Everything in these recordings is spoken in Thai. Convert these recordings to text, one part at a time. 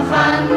fun.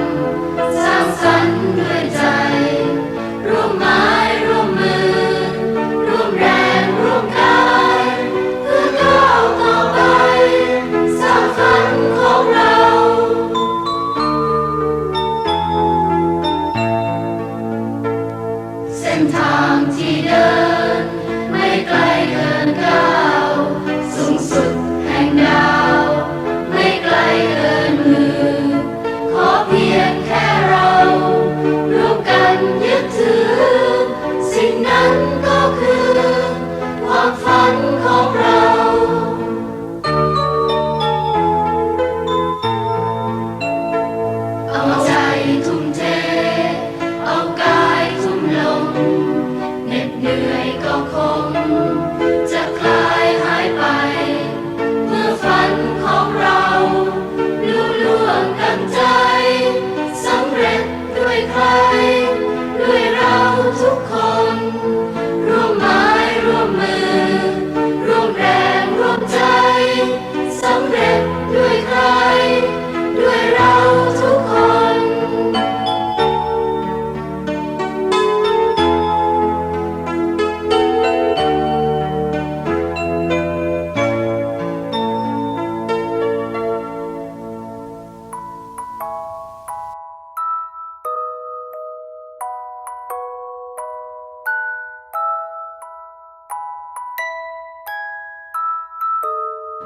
ด้ว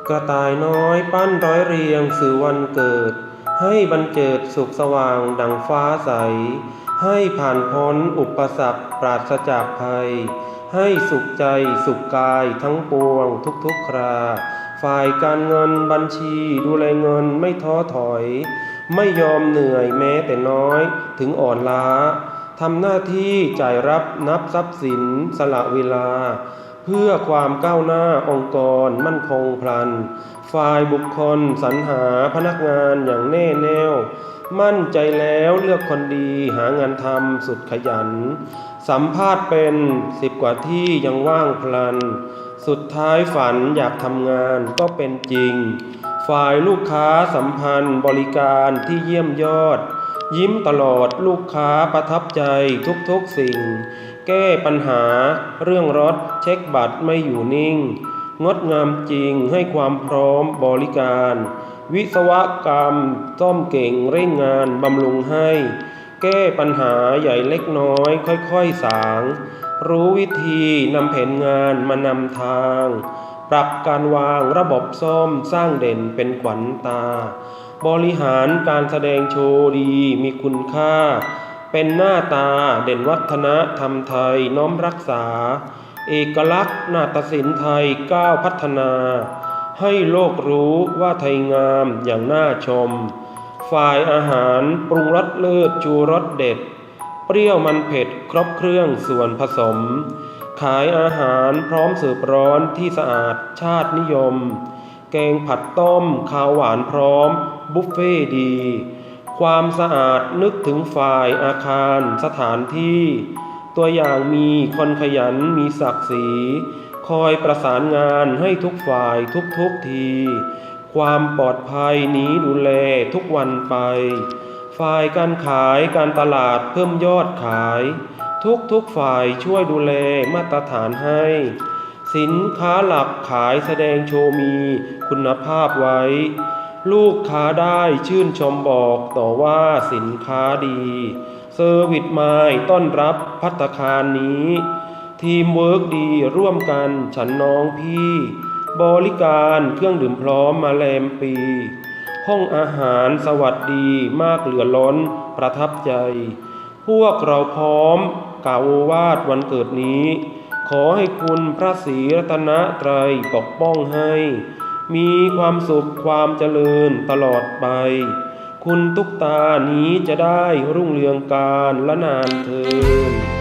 กระต่ายน้อยปั้นร้อยเรียงสื่อวันเกิด ให้บรรเจิดสุขสว่างดังฟ้าใส ให้ผ่านพ้นอุปสรรคปราศจากภัย ให้สุขใจสุขกายทั้งปวงทุกๆครา ฝ่ายการเงินบัญชีดูแลเงินไม่ท้อถอย ไม่ยอมเหนื่อยแม้แต่น้อยถึงอ่อนล้าทำหน้าที่จ่ายรับนับทรัพย์สินสละเวลา เพื่อความก้าวหน้าองค์กรมั่นคงพลัน ฝ่ายบุคคลสรรหาพนักงานอย่างแน่แน่วมั่นใจแล้วเลือกคนดีหางานทำสุดขยัน สัมภาษณ์เป็นสิบกว่าที่ยังว่างพลัน สุดท้ายฝันอยากทำงานก็เป็นจริง ฝ่ายลูกค้าสัมพันธ์บริการที่เยี่ยมยอด ยิ้มตลอดลูกค้าประทับใจทุกๆสิ่ง แก้ปัญหา เรื่องรถเช็คบัตรไม่อยู่นิ่ง งดงามจริงให้ความพร้อมบริการ วิศวกรรมซ่อมเก่งเร่งงานบำรุงให้ แก้ปัญหาใหญ่เล็กน้อยค่อยๆสาง รู้วิธีนำแผนงานมานำทาง ปรับการวางระบบซ่อมสร้างเด่นเป็นขวัญตา บริหารการแสดงโชว์ดีมีคุณค่า เป็นหน้าตาเด่นวัฒนธรรมไทยน้อมรักษา เอกลักษณ์นาฏศิลป์ไทยก้าวพัฒนา ให้โลกรู้ว่าไทยงามอย่างน่าชม ฝ่ายอาหารปรุงรสเลิศชูรสเด็ด เปรี้ยวมันเผ็ดครบเครื่องส่วนผสม ขายอาหารพร้อมเสิร์ฟร้อนที่สะอาดชาตินิยม แกงผัดต้มข้าวหวานพร้อม บุฟเฟ่ดี ความสะอาดนึกถึงฝ่ายอาคารสถานที่ ตัวอย่างมีคนขยันมีศักดิ์ศรี คอยประสานงานให้ทุกฝ่ายทุกทุกที ความปลอดภัยนี้ดูแลทุกวันไป ฝ่ายการขายการตลาดเพิ่มยอดขาย ทุกทุกฝ่ายช่วยดูแลมาตรฐานให้ สินค้าหลักขายแสดงโชว์มีคุณภาพไว้ ลูกค้าได้ชื่นชมบอกต่อว่าสินค้าดีเซอร์วิสไม้ต้อนรับพัตตาคารนี้ ทีมเวิร์กดีร่วมกันฉันน้องพี่ บริการเครื่องดื่มพร้อมมาแลมปี ห้องอาหารสวัสดีมากเหลือล้นประทับใจ พวกเราพร้อมกล่าววาทวันเกิดนี้ ขอให้คุณพระศรีรัตนตรัยปกป้องให้ มีความสุขความเจริญตลอดไป คุณตุกตานี้จะได้รุ่งเรืองการละนานเทิน